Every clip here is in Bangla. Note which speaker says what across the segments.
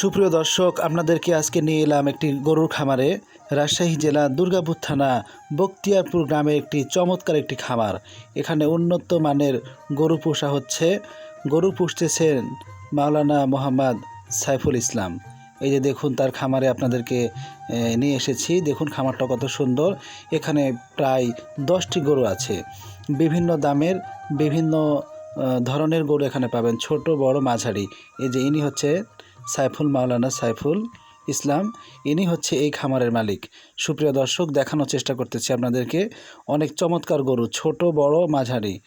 Speaker 1: সুপ্রিয় দর্শক, আপনাদেরকে আজকে নিয়ে এলাম একটি গরুর খামারে, রাজশাহী জেলা দুর্গাপুর থানা, বক্তিয়ারপুর গ্রামে একটি চমৎকার একটি খামার। এখানে উন্নত মানের গরু পোষা হচ্ছে। গরু পুষতেছেন মাওলানা মোহাম্মদ সাইফুল ইসলাম। এই যে দেখুন, তার খামারে আপনাদেরকে নিয়ে এসেছি। দেখুন খামারটা কত সুন্দর। এখানে প্রায় দশটি গরু আছে। বিভিন্ন দামের, বিভিন্ন ধরনের গরু এখানে পাবেন। ছোট, বড়, মাঝারি। এই যে ইনি হচ্ছে সাইফুল মাওলানা সাইফুল ইসলাম। ইনি হচ্ছে এই খামারের মালিক। সুপ্রিয় দর্শক, দেখানোর চেষ্টা করতেছি আপনাদেরকে অনেক চমৎকার গরু, ছোট, বড়, মাঝারি।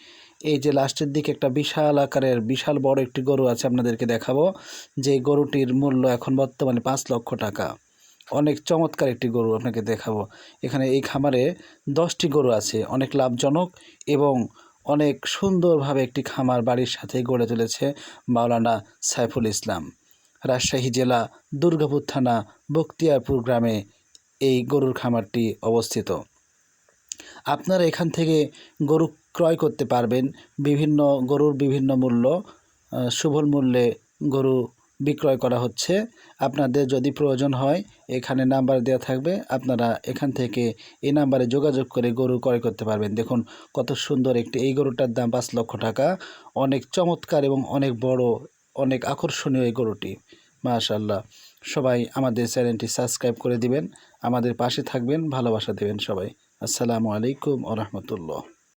Speaker 1: এই যে লাস্টের দিকে একটা বিশাল আকারের, বিশাল বড় একটি গরু আছে আপনাদেরকে দেখাবো। যে গরুটির মূল্য এখন বর্তমানে পাঁচ লক্ষ টাকা। অনেক চমৎকার একটি গরু আপনাকে দেখাবো। এখানে এই খামারে দশটি গরু আছে, অনেক লাভজনক এবং অনেক সুন্দরভাবে একটি খামার বাড়ির সাথে গড়ে তুলেছে মাওলানা সাইফুল ইসলাম। রাজশাহী জেলা দুর্গাপুর থানা, বক্তিয়ারপুর গ্রামে এই গরুর খামারটি অবস্থিত। আপনারা এখান থেকে গরু ক্রয় করতে পারবেন। বিভিন্ন গরুর বিভিন্ন মূল্য সুবল মূল্যে গরু বিক্রয় করা হচ্ছে। আপনাদের যদি প্রয়োজন হয়, এখানে নাম্বার দেওয়া থাকবে। আপনারা এখান থেকে এই নাম্বারে যোগাযোগ করে গরু ক্রয় করতে পারবেন। দেখুন কত সুন্দর একটি, এই গরুটার দাম পাঁচ লক্ষ টাকা। অনেক চমৎকার এবং অনেক বড় অনেক আকর্ষণীয় এই গরুটি। মাশাল্লাহ সবাই আমাদের চ্যানেলটি সাবস্ক্রাইব করে দিবেন, আমাদের পাশে থাকবেন, ভালোবাসা দেবেন সবাই। আসসালামু আলাইকুম ও রহমতুল্লাহ।